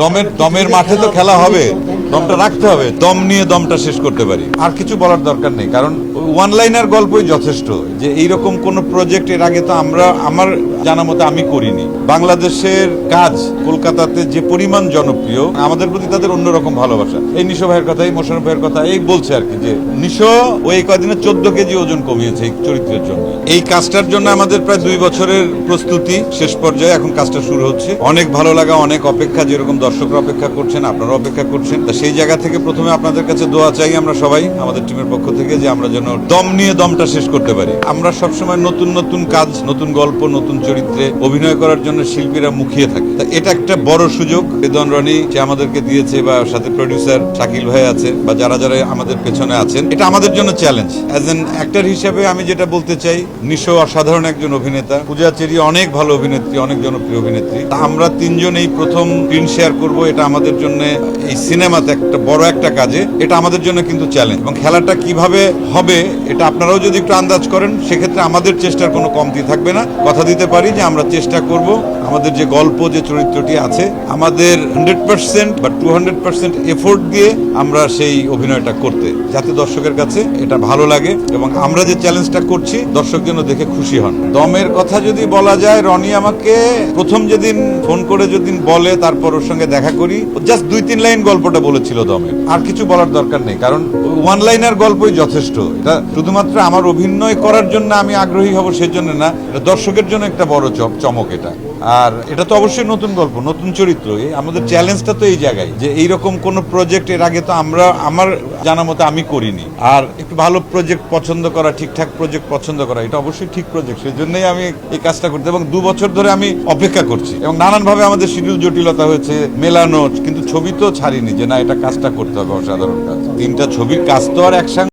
দমের দমের মাঠে তো খেলা হবে। দমটা রাখতে হবে, দম নিয়ে দমটা শেষ করতে পারি। আর কিছু বলার দরকার নেই, কারণ ওয়ান লাইনার গল্পই যথেষ্ট। যে এইরকম কোন প্রজেক্ট এর আগে তো আমরা, আমার জানা মতো আমি করিনি। বাংলাদেশের কাজ কলকাতাতে যে পরিমাণ জনপ্রিয়, আমাদের প্রতি তাদের অন্যরকম ভালোবাসা। এই নিশো ভাইয়ের কথা, এই মোশারফ ভাইয়ের কথা, এই বলছে আর কি যে, নিশো ওই কদিনে চোদ্দ কেজি ওজন কমিয়েছে এই চরিত্রের জন্য। এই কাজটার জন্য আমাদের প্রায় দুই বছরের প্রস্তুতি শেষ পর্যায়ে এখন কাজটা শুরু হচ্ছে। অনেক ভালো লাগা, অনেক অপেক্ষা, যেরকম দর্শকরা অপেক্ষা করছেন আপনারা অপেক্ষা করছেন। সেই জায়গা থেকে প্রথমে আপনাদের কাছে দোয়া চাই আমরা সবাই, আমাদের টিমের পক্ষ থেকে যে আমরা যেন দম নিয়ে দমটা শেষ করতে পারি। আমরা সবসময় নতুন নতুন কাজ, নতুন গল্প, নতুন চরিত্রে অভিনয় করার জন্য শিল্পীরা মুখিয়ে থাকে। তা এটা একটা বড় সুযোগ। বেদন রনি যে আমাদেরকে দিয়েছে বা সাথে প্রডিউসার শাকিল ভাই আছে বা যারা যারা আমাদের পেছনে আছেন, এটা আমাদের জন্য চ্যালেঞ্জ অ্যাজ এন অ্যাক্টর হিসেবে আমি যেটা বলতে চাই নিশো অসাধারণ একজন অভিনেতা। পূজা চেরি অনেক ভালো অভিনেত্রী, অনেক জনপ্রিয় অভিনেত্রী। তা আমরা তিনজন এই প্রথম স্ক্রিন শেয়ার করব, এটা আমাদের জন্য এই সিনেমাতে একটা বড় একটা কাজে, এটা আমাদের জন্য কিন্তু চ্যালেঞ্জ এবং খেলাটা কীভাবে হবে, এটা আপনারাও যদি একটু আন্দাজ করেন, সেক্ষেত্রে আমাদের চেষ্টার কোনো কমতি থাকবে না। কথা দিতে পারি যে আমরা চেষ্টা করব আমাদের যে গল্প, যে চরিত্রটি আছে, আমাদের হান্ড্রেড পার্সেন্ট বা টু হান্ড্রেড পার্সেন্ট এফোর্ট দিয়ে আমরা সেই অভিনয়টা করতে। যাতে দর্শকের কাছে এটা ভালো লাগে এবং আমরা যে চ্যালেঞ্জটা করছি, দর্শক যেন দেখে খুশি হন। দমের কথা যদি বলা যায়, রনি আমাকে প্রথম যেদিন ফোন করে যেদিন বলে, তারপর ওর সঙ্গে দেখা করি জাস্ট দুই তিন লাইন গল্পটা বলেছিল দমের আর কিছু বলার দরকার নেই, কারণ ওয়ান লাইনার গল্পই যথেষ্ট। এটা শুধুমাত্র আমার অভিনয় করার জন্য আমি আগ্রহী হব সেজন্য না দর্শকের জন্য একটা বড় চমক এটা। আর এটা তো অবশ্যই নতুন গল্প, নতুন চরিত্র। আমাদের চ্যালেঞ্জটা তো এই জায়গায়, যে এইরকম কোন প্রজেক্ট এর আগে তো আমরা, আমার জানা মতো আমি করিনি। আর একটু ভালো প্রজেক্ট পছন্দ করা, ঠিকঠাক প্রজেক্ট পছন্দ করা, এটা অবশ্যই ঠিক প্রজেক্ট সেই জন্যই আমি এই কাজটা করতে, এবং দু বছর ধরে আমি অপেক্ষা করছি। এবং নানানভাবে আমাদের শিডিউল জটিলতা হয়েছে মেলানো কিন্তু ছবি তো ছাড়িনি, যে না, এটা কাজটা করতে হবে, অসাধারণ কাজ। তিনটা ছবির কাজ তো আর একসঙ্গে